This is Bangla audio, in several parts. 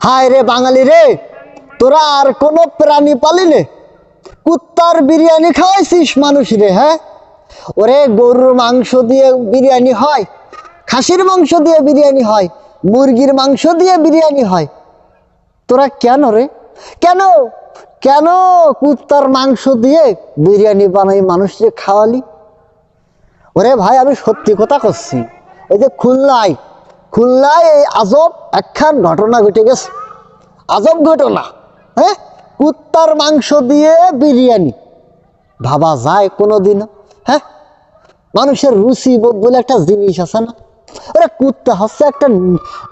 হায় রে বাঙালি রে, তোরা আর কোনো প্রাণী পালি পালিনে কুত্তার বিরিয়ানি খাওয়াইছিস মানুষ রে হ্যাঁ? ওরে গরুর মাংস দিয়ে বিরিয়ানি হয়, খাসির মাংস দিয়ে বিরিয়ানি হয়, মুরগির মাংস দিয়ে বিরিয়ানি হয়। তোরা কেন রে? কেন? কেন কুত্তার মাংস দিয়ে বিরিয়ানি বানাই মানুষকে খাওয়ালি? ওরে ভাই, আমি সত্যি কথা করছি এই যে খুলনায় খুলনায় এই আজব একখান ঘটনা ঘটে গেছে। আজব ঘটনা হ্যাঁ? কুত্তার মাংস দিয়ে বিরিয়ানি। ভাবা যায় কোনো কোনোদিনও হ্যাঁ? মানুষের রুচি বোধ বলে একটা জিনিস আছে না? ওরে কুত্তা হচ্ছে একটা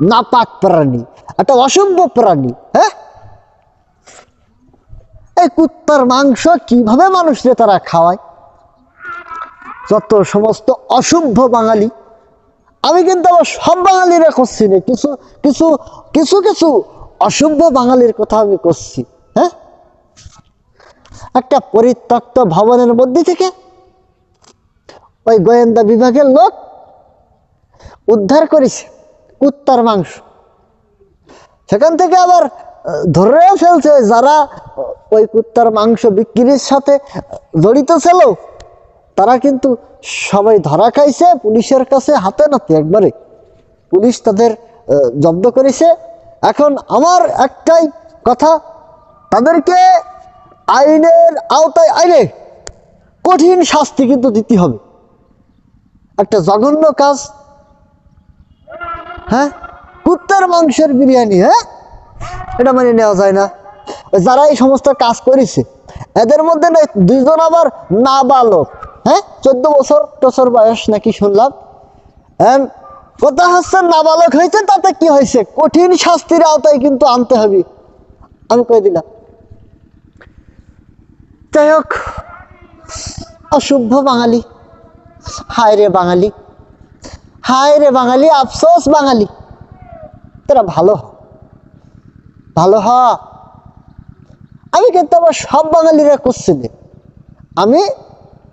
নাপাক প্রাণী, একটা অসভ্য প্রাণী হ্যাঁ? এই কুত্তার মাংস কীভাবে মানুষকে তারা খাওয়ায়? যত সমস্ত অসভ্য বাঙালি আমি কিন্তু আবার সব বাঙালিরা করছি না কিছু কিছু কিছু কিছু অসভ্য বাঙালির কথা আমি করছি হ্যাঁ? একটা পরিত্যক্ত ভবনের মধ্যে থেকে ওই গোয়েন্দা বিভাগের লোক উদ্ধার করেছে কুত্তার মাংস। সেখান থেকে আবার ধরেও ফেলছে যারা ওই কুত্তার মাংস বিক্রির সাথে জড়িত ছিল। তারা কিন্তু সবাই ধরা খাইছে, পুলিশের কাছে হাতে নাতে একবারে। পুলিশ তাদের জব্দ করেছে। এখন আমার একটাই কথা, তাদেরকে আইনের আওতায় আইনে কঠিন শাস্তি কিন্তু দিতে হবে। একটা জঘন্য কাজ। হ্যাঁ? কুত্তার মাংসের বিরিয়ানি হ্যাঁ? এটা মানে নেওয়া যায় না। যারা এই সমস্ত কাজ করেছে, এদের মধ্যে দুইজন আবার নাবালক। চোদ্দ বছর টছর বয়স নাকি শুনলাম। And কথা হচ্ছে নাবালক হয়েছে, তাতে কি হয়েছে? কঠিন শাস্তির আওতায় কিন্তু আনতে হবে। আমি কয়ে দিলাম। যাই হোক অসভ্য বাঙালি। হায় রে বাঙালি। হায় রে বাঙালি, আফসোস বাঙালি। তারা ভালো ভালো হ। আমি কিন্তু আবার সব বাঙালিরা করছি আমি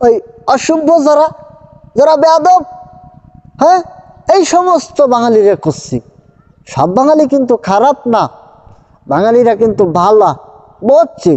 ওই অসভ্য যারা যারা বেয়াদব হ্যাঁ? এই সমস্ত বাঙালিরা করছি সব বাঙালি কিন্তু খারাপ না। বাঙালিরা কিন্তু ভালো বুঝছি